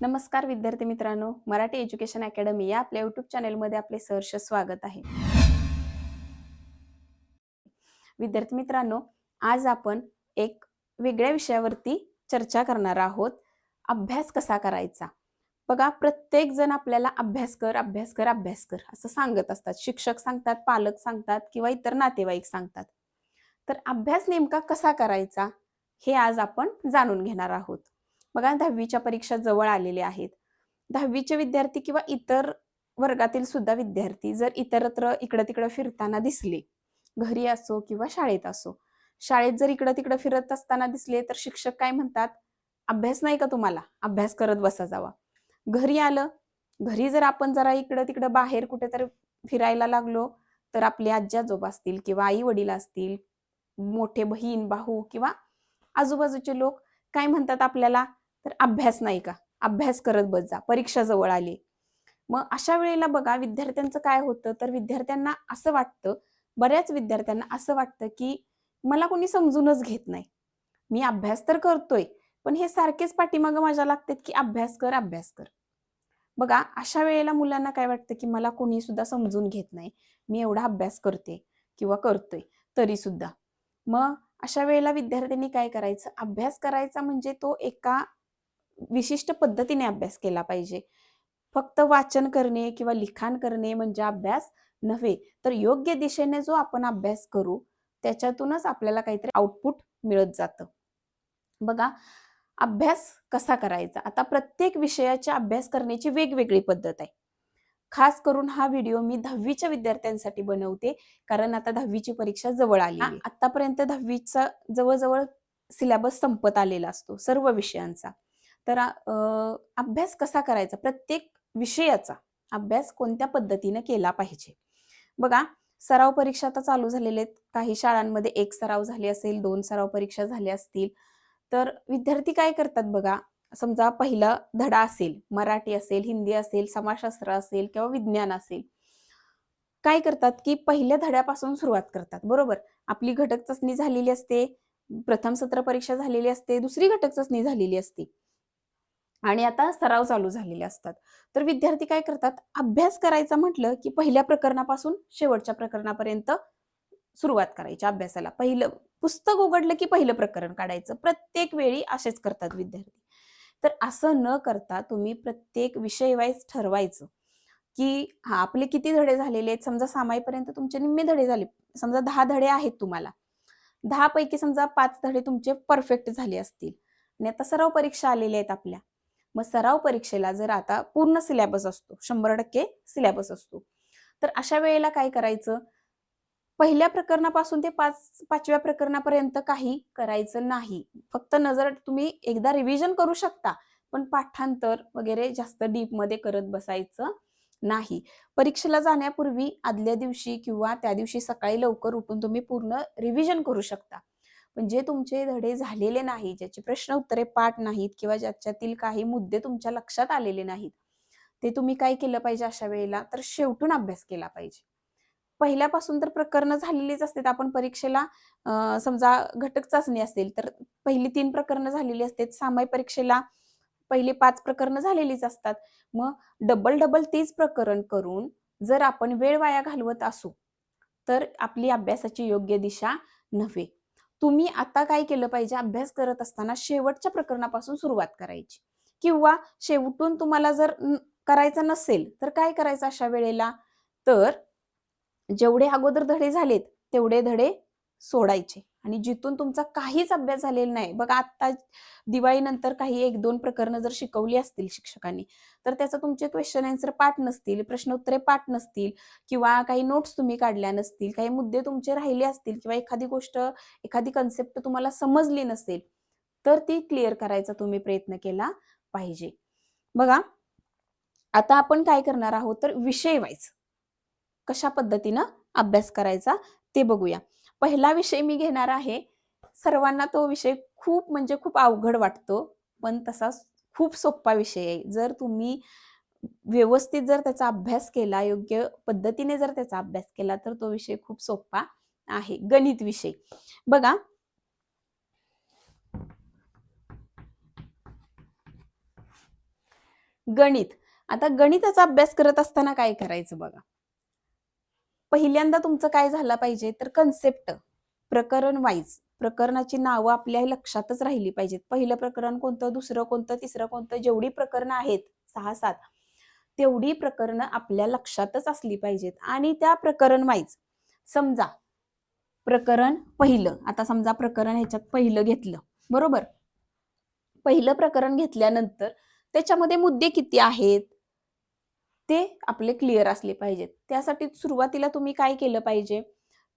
नमस्कार विद्यार्थी मित्रांनो मराठी एज्युकेशन अकॅडमी या आपल्या युट्यूब चॅनेलमध्ये आपले सहर्ष स्वागत आहे. विद्यार्थी मित्रांनो आज आपण एक वेगळ्या विषयावरती चर्चा करणार आहोत. अभ्यास कसा करायचा? बघा प्रत्येक जण आपल्याला अभ्यास कर अभ्यास कर अभ्यास कर असं सांगत असतात. शिक्षक सांगतात पालक सांगतात किंवा इतर नातेवाईक सांगतात. तर अभ्यास नेमका कसा करायचा हे आज आपण जाणून घेणार आहोत. बघा दहावीच्या परीक्षा जवळ आलेल्या आहेत. दहावीचे विद्यार्थी किंवा इतर वर्गातील सुद्धा विद्यार्थी जर इतरत्र इकडं तिकडं फिरताना दिसले घरी असो किंवा शाळेत असो शाळेत जर इकडं तिकडं फिरत असताना दिसले तर शिक्षक काय म्हणतात? अभ्यास नाही का तुम्हाला? अभ्यास करत बसा जावा. घरी आलं घरी जर आपण जरा इकडं तिकडं बाहेर कुठेतरी फिरायला लागलो तर आपले आजी आजोबा असतील किंवा आई वडील असतील मोठे बहीण भाऊ किंवा आजूबाजूचे लोक काय म्हणतात आपल्याला? तर अभ्यास नाही का? अभ्यास करत बस जा परीक्षा जवळ आली. मग अशा वेळेला बघा विद्यार्थ्यांचं काय होतं? तर विद्यार्थ्यांना असं वाटतं बऱ्याच विद्यार्थ्यांना असं वाटतं की मला कोणी समजूनच घेत नाही. मी अभ्यास तर करतोय पण हे सारखेच पाठीमागं माझ्या लागतात की अभ्यास कर अभ्यास कर. बघा अशा वेळेला मुलांना काय वाटतं की मला कोणी सुद्धा समजून घेत नाही. मी एवढा अभ्यास करते किंवा करतोय तरी सुद्धा. मग अशा वेळेला विद्यार्थ्यांनी काय करायचं? अभ्यास करायचा म्हणजे तो एका विशिष्ट पद्धतीने अभ्यास केला पाहिजे. फक्त वाचन करणे किंवा लिखाण करणे म्हणजे अभ्यास नव्हे तर योग्य दिशेने जो आपण अभ्यास करू त्याच्यातूनच आपल्याला काहीतरी आउटपुट मिळत जातं. बघा अभ्यास कसा करायचा? आता प्रत्येक विषयाचा अभ्यास करण्याची वेगवेगळी पद्धत आहे. खास करून हा व्हिडिओ मी दहावीच्या विद्यार्थ्यांसाठी बनवते कारण आता दहावीची परीक्षा जवळ आली आतापर्यंत दहावीचा जवळजवळ सिलेबस संपत आलेला असतो सर्व विषयांचा. तर अभ्यास कसा करायचा? प्रत्येक विषयाचा अभ्यास कोणत्या पद्धतीने केला पाहिजे? बघा सराव परीक्षा आता चालू झालेले आहेत. काही शाळांमध्ये एक सराव झाले असेल दोन सराव परीक्षा झाल्या असतील. तर विद्यार्थी काय करतात बघा? समजा पहिला धडा असेल मराठी असेल हिंदी असेल समाजशास्त्र असेल किंवा विज्ञान असेल. काय करतात की पहिल्या धड्यापासून सुरुवात करतात बरोबर? आपली घटक चाचणी झालेली असते प्रथम सत्र परीक्षा झालेली असते दुसरी घटक चाचणी झालेली असते. आणि आता सराव चालू झालेले असतात. तर विद्यार्थी काय करतात? अभ्यास करायचा म्हटलं की पहिल्या प्रकरणापासून शेवटच्या प्रकरणापर्यंत सुरुवात करायची अभ्यासाला. पहिलं पुस्तक उघडलं की पहिलं प्रकरण काढायचं. प्रत्येक वेळी असेच करतात विद्यार्थी. तर असं न करता तुम्ही प्रत्येक विषय वाईज ठरवायचं की हा आपले किती धडे झालेले आहेत? समजा सामाईपर्यंत तुमचे निम्मे धडे झाले. समजा दहा धडे आहेत तुम्हाला. दहा पैकी समजा पाच धडे तुमचे परफेक्ट झाले असतील. आणि आता सराव परीक्षा आलेल्या आहेत आपल्या. मग सराव परीक्षेला जर आता पूर्ण सिलेबस असतो शंभर टक्के सिलेबस असतो. तर अशा वेळेला काय करायचं? पहिल्या प्रकरणापासून ते पाच पाचव्या प्रकरणापर्यंत काही करायचं नाही. फक्त नजर तुम्ही एकदा रिव्हिजन करू शकता पण पाठांतर वगैरे जास्त डीपमध्ये करत बसायचं नाही. परीक्षेला जाण्यापूर्वी आदल्या दिवशी किंवा त्या दिवशी सकाळी लवकर उठून तुम्ही पूर्ण रिव्हिजन करू शकता. पण जे तुमचे धडे झालेले नाही ज्याचे प्रश्न उत्तरे पाठ नाहीत किंवा ज्याच्यातील काही मुद्दे तुमच्या लक्षात आलेले नाहीत ते तुम्ही काय केलं पाहिजे अशा वेळेला? तर शेवटून अभ्यास केला पाहिजे. पहिल्यापासून तर प्रकरणं झालेलीच असतात. आपण परीक्षेला समजा घटक चाचणी असेल तर पहिली तीन प्रकरणं झालेली असतात. सामाय परीक्षेला पहिली पाच प्रकरणं झालेलीच असतात. मग डबल डबल तीच प्रकरण करून जर आपण वेळ वाया घालवत असू तर आपली अभ्यासाची योग्य दिशा नव्हे. तुम्ही आता काय केलं पाहिजे? अभ्यास करत असताना शेवटच्या प्रकरणापासून सुरुवात करायची. किंवा शेवटून तुम्हाला जर करायचं नसेल तर काय करायचं अशा वेळेला? तर जेवढे अगोदर धडे झालेत तेवढे धडे सोडायचे. आणि जिथून तुमचा काहीच अभ्यास झालेला नाही. बघ आता दिवाळीनंतर काही एक दोन प्रकरणं जर शिकवली असतील शिक्षकांनी तर त्याचा तुमचे क्वेश्चन आन्सर पाठ नसतील प्रश्नोत्तरे पाठ नसतील किंवा काही नोट्स तुम्ही काढल्या नसतील काही मुद्दे तुमचे राहिले असतील किंवा एखादी गोष्ट एखादी कन्सेप्ट तुम्हाला समजली नसेल तर ती क्लिअर करायचा तुम्ही प्रयत्न केला पाहिजे. बघा आता आपण काय करणार आहोत? तर विषय वाईज कशा पद्धतीनं अभ्यास करायचा ते बघूया. पहिला विषय मी घेणार आहे. सर्वांना तो विषय खूप म्हणजे खूप अवघड वाटतो पण तसा खूप सोपा विषय आहे. जर तुम्ही व्यवस्थित जर त्याचा अभ्यास केला योग्य पद्धतीने जर त्याचा अभ्यास केला तर तो विषय खूप सोपा आहे. गणित विषय. बघा. गणित. आता गणिताचा अभ्यास करत असताना काय करायचं बघा. पहिल्यांदा तुमचं काय झालं पाहिजे तर कन्सेप्ट प्रकरण वाईज प्रकरणाची नावं आपल्या लक्षातच राहिली पाहिजेत. पहिलं प्रकरण कोणतं दुसरं कोणतं तिसरं कोणतं जेवढी प्रकरणं आहेत सहा सात तेवढी प्रकरणं आपल्या लक्षातच असली पाहिजेत. आणि त्या प्रकरण वाईज समजा प्रकरण पहिलं आता समजा प्रकरण ह्याच्यात पहिलं घेतलं बरोबर? पहिलं प्रकरण घेतल्यानंतर त्याच्यामध्ये मुद्दे किती आहेत? ते आपले क्लिअर असले पाहिजेत. त्यासाठी सुरुवातीला तुम्ही काय केलं पाहिजे?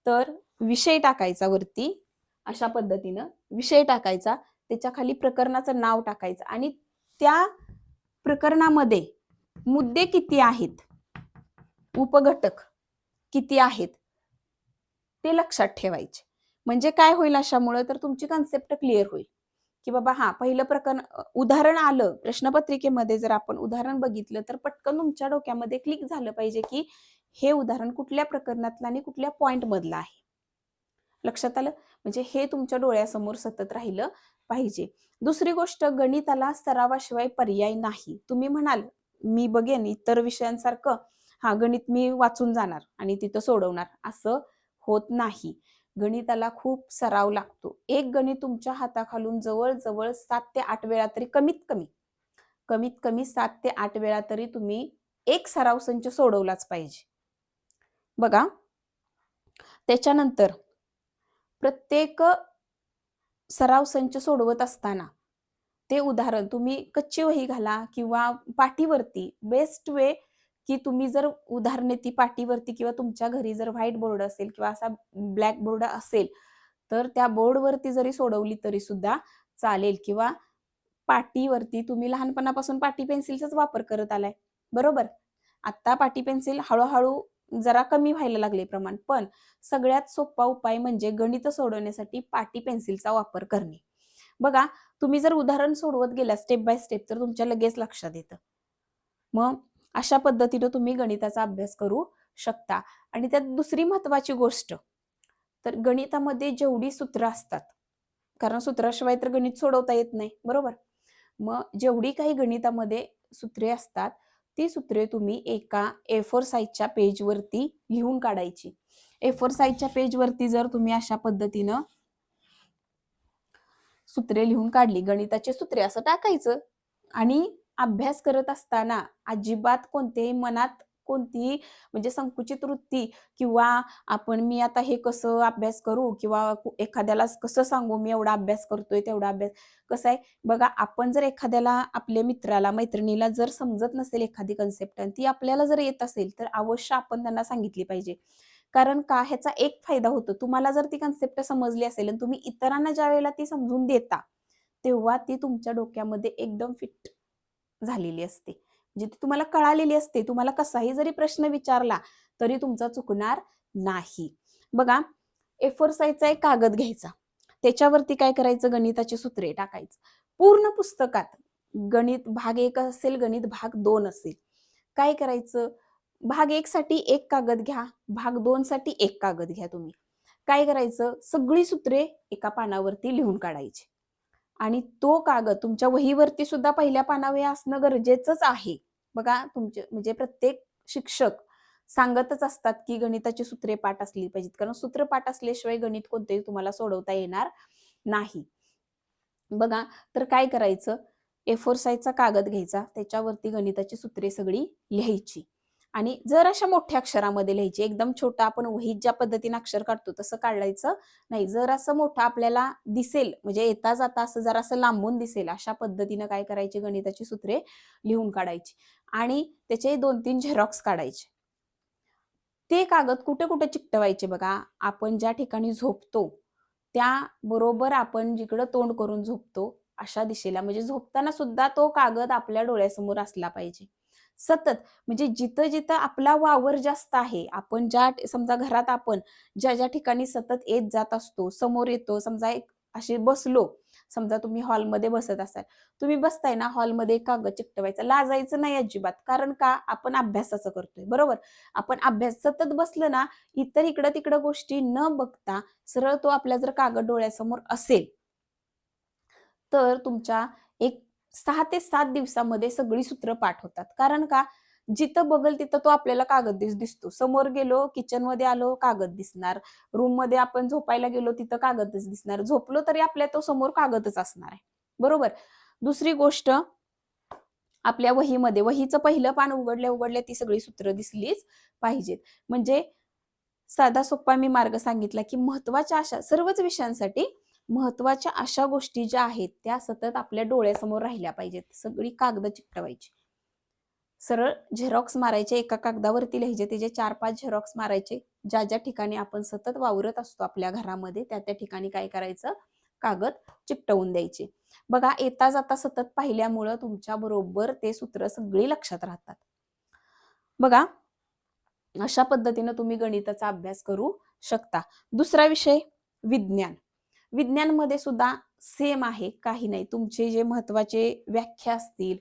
तर विषय टाकायचा वरती. अशा पद्धतीनं विषय टाकायचा. त्याच्याखाली प्रकरणाचं नाव टाकायचं. आणि त्या प्रकरणामध्ये मुद्दे किती आहेत? उपघटक किती आहेत? ते लक्षात ठेवायचे. म्हणजे काय होईल अशामुळं? तर तुमची कन्सेप्ट क्लिअर होईल. की बाबा हा पहिलं प्रकरण उदाहरण आलं प्रश्नपत्रिकेमध्ये जर आपण उदाहरण बघितलं तर पटकन तुमच्या डोक्यामध्ये क्लिक झालं पाहिजे की हे उदाहरण कुठल्या प्रकरणातलं आणि कुठल्या पॉइंट मधलं आहे. लक्षात आलं? म्हणजे हे तुमच्या डोळ्यासमोर सतत राहिलं पाहिजे. दुसरी गोष्ट गणिताला सरावाशिवाय पर्याय नाही. तुम्ही म्हणाल मी बघेन इतर विषयांसारखं. हा गणित मी वाचून जाणार आणि तिथं सोडवणार. असं होत नाही. गणिताला खूप सराव लागतो. एक गणित तुमच्या हाताखालून जवळजवळ सात ते आठ वेळा तरी कमीत कमी कमीत कमी सात ते आठ वेळा तरी तुम्ही एक सराव संच सोडवलाच पाहिजे. बघा त्याच्यानंतर प्रत्येक सराव संच सोडवत असताना ते उदाहरण तुम्ही कच्ची वही घाला किंवा पाठीवरती बेस्ट वे की तुम्ही जर उदाहरणे ती पाठीवरती किंवा तुमच्या घरी जर व्हाईट बोर्ड असेल किंवा असा ब्लॅक बोर्ड असेल तर त्या बोर्डवरती जरी सोडवली तरी सुद्धा चालेल किंवा पाटीवरती तुम्ही लहानपणापासून पाटी पेन्सिलचाच वापर करत आलाय. बरोबर? आता पाटी पेन्सिल हळूहळू जरा कमी व्हायला लागले प्रमाण पण सगळ्यात सोपा उपाय म्हणजे गणित सोडवण्यासाठी पाटी पेन्सिलचा वापर करणे. बघा तुम्ही जर उदाहरण सोडवत गेला स्टेप बाय स्टेप तर तुमच्या लगेच लक्षात येतं. मग अशा पद्धतीनं तुम्ही गणिताचा अभ्यास करू शकता. आणि त्यात दुसरी महत्वाची गोष्ट तर गणितामध्ये जेवढी सूत्र असतात कारण सूत्राशिवाय तर गणित सोडवता येत नाही बरोबर? मग जेवढी काही गणितामध्ये सूत्रे असतात ती सूत्रे तुम्ही एका ए फोर साईजच्या पेजवरती लिहून काढायची. ए फोर साईजच्या पेजवरती जर तुम्ही अशा पद्धतीनं सूत्रे लिहून काढली गणिताचे सूत्रे असं टाकायचं आणि अभ्यास करत असताना अजिबात कोणतेही मनात कोणतीही म्हणजे संकुचित वृत्ती किंवा आपण मी आता हे कसं अभ्यास करू किंवा एखाद्याला कसं सांगू मी एवढा अभ्यास करतोय तेवढा अभ्यास कसं आहे? बघा आपण जर एखाद्याला आपल्या मित्राला मैत्रिणीला जर समजत नसेल एखादी कन्सेप्ट आणि ती आपल्याला जर येत असेल तर अवश्य आपण त्यांना सांगितली पाहिजे. कारण का? ह्याचा एक फायदा होतो. तुम्हाला जर ती कन्सेप्ट समजली असेल आणि तुम्ही इतरांना ज्या वेळेला ती समजून देता तेव्हा ती तुमच्या डोक्यामध्ये एकदम फिट झालेली असते. म्हणजे ती तुम्हाला कळालेली असते. तुम्हाला कसाही जरी प्रश्न विचारला तरी तुमचा चुकणार नाही. बघा ए फोर साईजचा एक कागद घ्यायचा. त्याच्यावरती काय करायचं? गणिताची सूत्रे टाकायचं. पूर्ण पुस्तकात गणित भाग एक असेल गणित भाग दोन असेल. काय करायचं? भाग एक साठी एक कागद घ्या भाग दोन साठी एक कागद घ्या तुम्ही. काय करायचं? सगळी सूत्रे एका पानावरती लिहून काढायची. आणि तो कागद तुमच्या वहीवरती सुद्धा पहिल्या पानावर असणं गरजेचंच आहे. बघा तुमचे म्हणजे प्रत्येक शिक्षक सांगतच असतात की गणिताची सूत्रे पाठ असली पाहिजेत. कारण सूत्र पाठ असल्याशिवाय गणित कोणतेही तुम्हाला सोडवता येणार नाही. बघा तर काय करायचं? ए फोर साईजचा कागद घ्यायचा. त्याच्यावरती गणिताची सूत्रे सगळी लिहायची. आणि जर अशा मोठ्या अक्षरामध्ये लिहायची एकदम छोटा आपण वहीत ज्या पद्धतीने अक्षर काढतो तसं काढायचं नाही. जर असं मोठं आपल्याला दिसेल म्हणजे येता जाता असं जर असं लांबून दिसेल अशा पद्धतीनं काय करायची गणिताची सूत्रे लिहून काढायची आणि त्याचे दोन तीन झेरॉक्स काढायचे. ते कागद कुठे कुठे चिकटवायचे बघा आपण ज्या ठिकाणी झोपतो त्या बरोबर आपण जिकडं तोंड करून झोपतो अशा दिशेला. म्हणजे झोपताना सुद्धा तो कागद आपल्या डोळ्यासमोर असला पाहिजे. सतत म्हणजे जिथं जिथं आपला वावर जास्त आहे आपण ज्या समजा घरात आपण ज्या ज्या ठिकाणी सतत येत जात असतो समोर येतो समजा एक असे बसलो समजा तुम्ही हॉलमध्ये बसत असाल तुम्ही बसताय ना हॉलमध्ये कागद चिकटवायचा. लाजायचं नाही अजिबात. कारण का? आपण अभ्यासाचं करतोय. बरोबर? आपण अभ्यास सतत बसलं ना इतर इकडं तिकडं गोष्टी न बघता सरळ तो आपल्या जर कागद डोळ्यासमोर असेल तर तुमच्या एक सहा ते सात दिवसामध्ये सगळी सूत्र पाठ होतात. कारण का? जिथं बघल तिथं तो आपल्याला कागद दिस दिसतो. समोर गेलो किचनमध्ये आलो कागद दिसणार. रूममध्ये आपण झोपायला गेलो तिथं कागदच दिसणार. झोपलो तरी आपल्या तो समोर कागदच असणार आहे. बरोबर? दुसरी गोष्ट आपल्या वहीमध्ये वहीचं पहिलं पान उघडल्या उघडल्या ती सगळी सूत्र दिसलीच पाहिजेत. म्हणजे साधा सोप्पा मी मार्ग सांगितला की महत्त्वाच्या अशा सर्वच विषयांसाठी महत्त्वाच्या अशा गोष्टी ज्या आहेत त्या सतत आपल्या डोळ्यासमोर राहिल्या पाहिजेत. सगळी कागद चिकटवायची. सरळ झेरॉक्स मारायचे एका कागदावरती लिहायचे त्याचे चार पाच झेरॉक्स मारायचे. ज्या ज्या ठिकाणी आपण सतत वावरत असतो आपल्या घरामध्ये त्या त्या ठिकाणी काय करायचं? कागद चिकटवून द्यायचे. बघा येता जाता सतत पाहिल्यामुळं तुमच्या बरोबर ते सूत्र सगळी लक्षात राहतात. बघा अशा पद्धतीनं तुम्ही गणिताचा अभ्यास करू शकता. दुसरा विषय विज्ञान. विज्ञानमध्ये सुद्धा सेम आहे काही नाही. तुमचे जे महत्त्वाचे व्याख्या असतील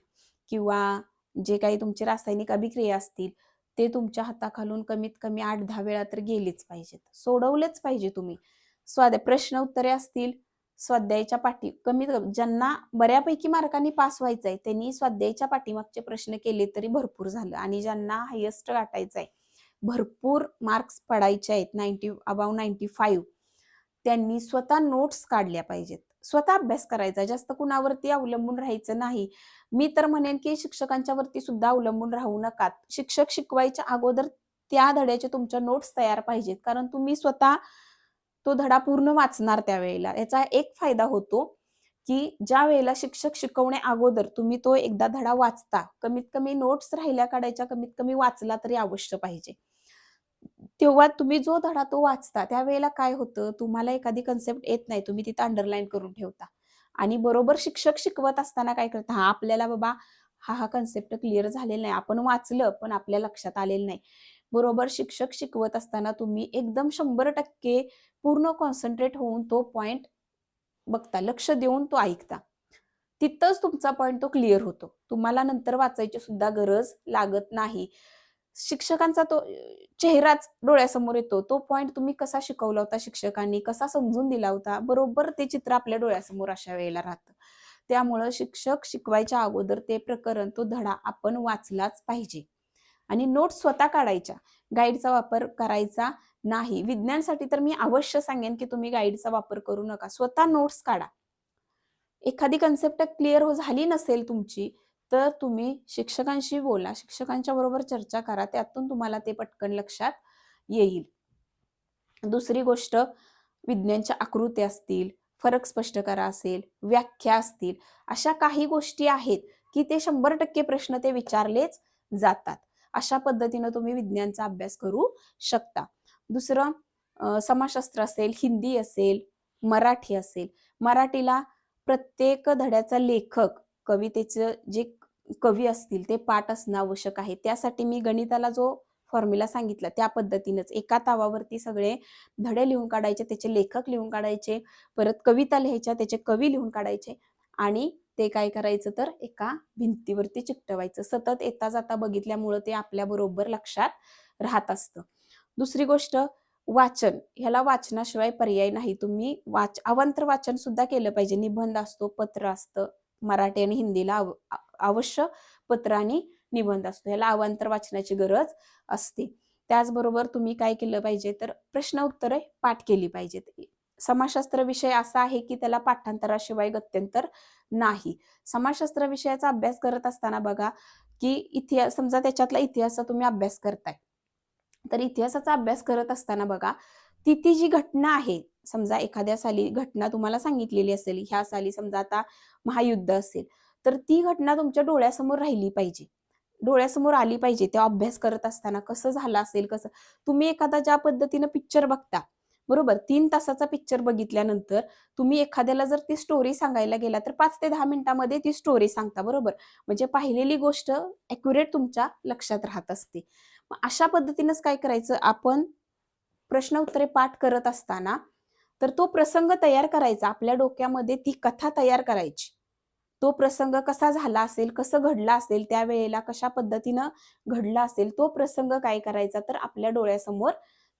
किंवा जे काही तुमचे रासायनिक अभिक्रिया असतील ते तुमच्या हाताखालून कमीत कमी आठ दहा वेळा तर गेलेच पाहिजेत. सोडवलेच पाहिजे तुम्ही. स्वाध्याय प्रश्न उत्तरे असतील स्वाध्यायाच्या पाठी कमीत कमी ज्यांना बऱ्यापैकी मार्कांनी पास व्हायचं आहे त्यांनी स्वाध्यायाच्या पाठीमागचे प्रश्न केले तरी भरपूर झालं. आणि ज्यांना हायेस्ट गाठायचं आहे भरपूर मार्क्स पडायचे आहेत नाईन्टी अबाव नाईन्टी फाईव्ह त्यांनी स्वतः नोट्स काढल्या पाहिजेत. स्वतः अभ्यास करायचा जास्त कुणावरती अवलंबून राहायचं नाही. मी तर म्हणेन की शिक्षकांच्या वरती सुद्धा अवलंबून राहू नका शिक्षक शिकवायच्या अगोदर त्या धड्याचे तुमच्या नोट्स तयार पाहिजेत. कारण तुम्ही स्वतः तो धडा पूर्ण वाचणार त्यावेळेला. याचा एक फायदा होतो की ज्या वेळेला शिक्षक शिकवण्या अगोदर तुम्ही तो एकदा धडा वाचता कमीत कमी नोट्स राहिल्या काढायच्या कमीत कमी वाचला तरी अवश्य पाहिजे. तेव्हा तुम्ही जो धडा तो वाचता त्यावेळेला काय होतं? तुम्हाला एखादी कन्सेप्ट येत नाही तुम्ही तिथं अंडरलाईन करून ठेवता. आणि बरोबर शिक्षक शिकवत असताना काय करता? हा आपल्याला बाबा हा हा कन्सेप्ट क्लिअर झालेला नाही. आपण वाचलं पण आपल्या लक्षात आलेलं नाही. बरोबर शिक्षक शिकवत असताना तुम्ही एकदम शंभर टक्के पूर्ण कॉन्सन्ट्रेट होऊन तो पॉइंट बघता लक्ष देऊन तो ऐकता. तिथंच तुमचा पॉइंट तो क्लिअर होतो. तुम्हाला नंतर वाचायची सुद्धा गरज लागत नाही. शिक्षकांचा तो चेहराच डोळ्यासमोर येतो. तो पॉइंट तुम्ही कसा शिकवला होता शिक्षकांनी? कसा समजून दिला होता? बरोबर ते चित्र आपल्या डोळ्यासमोर अशा वेळेला राहतं. त्यामुळं शिक्षक शिकवायच्या अगोदर ते प्रकरण तो धडा आपण वाचलाच पाहिजे. आणि नोट्स स्वतः काढायच्या. गाईडचा वापर करायचा नाही. विज्ञानसाठी तर मी अवश्य सांगेन की तुम्ही गाईडचा वापर करू नका. स्वतः नोट्स काढा. एखादी कन्सेप्ट क्लिअर हो झाली नसेल तुमची तर तुम्ही शिक्षकांशी बोला. शिक्षकांच्या बरोबर चर्चा करा. त्यातून तुम्हाला ते पटकन लक्षात येईल. दुसरी गोष्ट विज्ञानच्या आकृत्या असतील फरक स्पष्ट करा असेल व्याख्या असतील अशा काही गोष्टी आहेत की ते शंभर टक्के प्रश्न ते विचारलेच जातात. अशा पद्धतीनं तुम्ही विज्ञानचा अभ्यास करू शकता. दुसरं समाजशास्त्र असेल हिंदी असेल मराठी असेल. मराठीला प्रत्येक धड्याचा लेखक कवितेचं जे कवी असतील ते पाठ असणं आवश्यक आहे. त्यासाठी मी गणिताला जो फॉर्म्युला सांगितला त्या पद्धतीनंच. एका तावावरती सगळे धडे लिहून काढायचे त्याचे लेखक लिहून काढायचे परत कविता लिहायच्या त्याचे कवी लिहून काढायचे आणि ते काय करायचं तर एका भिंतीवरती चिकटवायचं. सतत येता जाता बघितल्यामुळं ते आपल्या बरोबर लक्षात राहत असतं. दुसरी गोष्ट वाचन. ह्याला वाचनाशिवाय पर्याय नाही. तुम्ही वाच अवांतर वाचन सुद्धा केलं पाहिजे. निबंध असतो पत्र असतं मराठी आणि हिंदीला अवश्य पत्र आणि निबंध असतो. ह्याला अवांतर वाचनाची गरज असते. त्याचबरोबर तुम्ही काय केलं पाहिजे? तर प्रश्न उत्तरे पाठ केली पाहिजेत. समाजशास्त्र विषय असा आहे की त्याला पाठांतराशिवाय गत्यंतर नाही. समाजशास्त्र विषयाचा अभ्यास करत असताना बघा की इतिहास समजा त्याच्यातला इतिहासाचा तुम्ही अभ्यास करताय. तर इतिहासाचा अभ्यास करत असताना बघा ती ती जी घटना आहे समजा एखाद्या साली घटना तुम्हाला सांगितलेली असेल ह्या साली समजा आता महायुद्ध असेल तर ती घटना तुमच्या डोळ्यासमोर राहिली पाहिजे. डोळ्यासमोर आली पाहिजे. त्या अभ्यास करत असताना कसं झालं असेल कसं? तुम्ही एखादा ज्या पद्धतीनं पिक्चर बघता बरोबर? तीन तासाचा पिक्चर बघितल्यानंतर तुम्ही एखाद्याला जर ती स्टोरी सांगायला गेला तर पाच ते दहा मिनिटांमध्ये ती स्टोरी सांगता बरोबर? म्हणजे पाहिलेली गोष्ट अॅक्युरेट तुमच्या लक्षात राहत असते. अशा पद्धतीनंच काय करायचं? आपण प्रश्न उत्तरे पाठ करत असताना तर तो प्रसंग तयार करायचा. आपल्या डोक्यामध्ये ती कथा तयार करायची. तो प्रसंग कसा झाला असेल कसं घडला असेल त्यावेळेला कशा पद्धतीनं घडला असेल तो प्रसंग काय करायचा तर आपल्या डोळ्यासमोर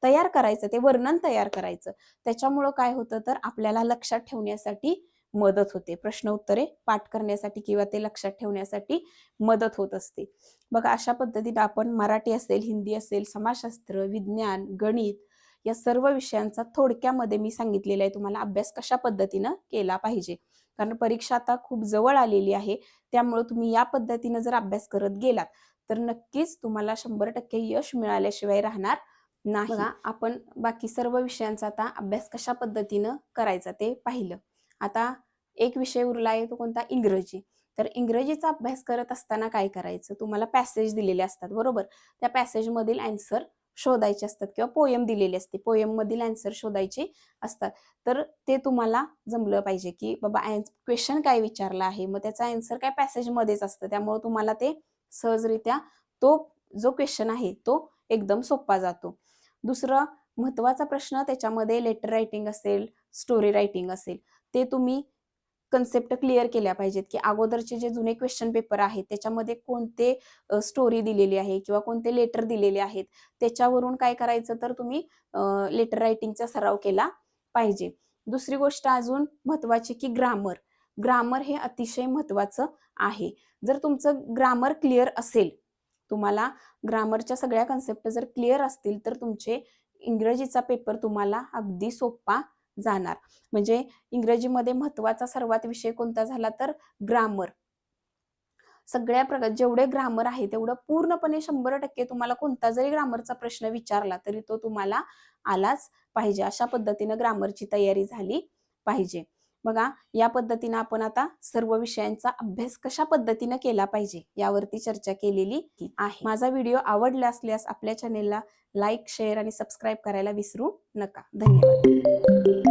तयार करायचं ते वर्णन तयार करायचं. त्याच्यामुळं काय होतं तर आपल्याला लक्षात ठेवण्यासाठी मदत होते. प्रश्न उत्तरे पाठ करण्यासाठी किंवा ते लक्षात ठेवण्यासाठी मदत होत असते. बघा अशा पद्धतीने आपण मराठी असेल हिंदी असेल समाजशास्त्र विज्ञान गणित या सर्व विषयांचा थोडक्यामध्ये मी सांगितलेला आहे. तुम्हाला अभ्यास कशा पद्धतीनं केला पाहिजे? कारण परीक्षा आता खूप जवळ आलेली आहे. त्यामुळे तुम्ही या पद्धतीनं जर अभ्यास करत गेलात तर नक्कीच तुम्हाला शंभर टक्के यश मिळाल्याशिवाय राहणार नाही. आपण बाकी सर्व विषयांचा आता अभ्यास कशा पद्धतीनं करायचा ते पाहिलं. आता एक विषय उरला आहे तो कोणता? इंग्रजी. तर इंग्रजीचा अभ्यास करत असताना काय करायचं? तुम्हाला पॅसेज दिलेले असतात बरोबर? त्या पॅसेज मधील अँसर शोधायचे असतात किंवा पोयम दिलेली असते. पोयम मधील अँसर शोधायचे असतात. तर ते तुम्हाला जमलं पाहिजे की बाबा क्वेश्चन काय विचारला आहे? मग त्याचा अँसर काय पॅसेज मध्येच असतं. त्यामुळे तुम्हाला ते सहजरित्या तो जो क्वेश्चन आहे तो एकदम सोपा जातो. दुसरं महत्त्वाचा प्रश्न त्याच्यामध्ये लेटर रायटिंग असेल स्टोरी रायटिंग असेल ते तुम्ही कन्सेप्ट क्लिअर केल्या पाहिजेत की अगोदरचे जे जुने क्वेश्चन पेपर आहेत त्याच्यामध्ये कोणते स्टोरी दिलेली आहे किंवा कोणते लेटर दिलेले आहेत त्याच्यावरून काय करायचं तर तुम्ही लेटर रायटिंगचा सराव केला पाहिजे. दुसरी गोष्ट अजून महत्वाची की ग्रामर ग्रामर हे अतिशय महत्वाचं आहे. जर तुमचं ग्रामर क्लिअर असेल तुम्हाला ग्रामरच्या सगळ्या कन्सेप्ट जर क्लिअर असतील तर तुमचे इंग्रजीचा पेपर तुम्हाला अगदी सोपा जाणार. म्हणजे इंग्रजीमध्ये महत्त्वाचा सर्वात विषय कोणता झाला तर ग्रामर सगळ्या प्रकार जेवढे ग्रामर आहे तेवढं पूर्णपणे शंभर टक्के तुम्हाला कोणता जरी ग्रामरचा प्रश्न विचारला तरी तो तुम्हाला आलाच पाहिजे. अशा पद्धतीनं ग्रामरची तयारी झाली पाहिजे. बघा या पद्धतीनं आपण आता सर्व विषयांचा अभ्यास कशा पद्धतीनं केला पाहिजे यावरती चर्चा केलेली आहे. माझा व्हिडिओ आवडला असल्यास आपल्या चॅनेलला लाईक शेअर आणि सबस्क्राईब करायला विसरू नका. धन्यवाद.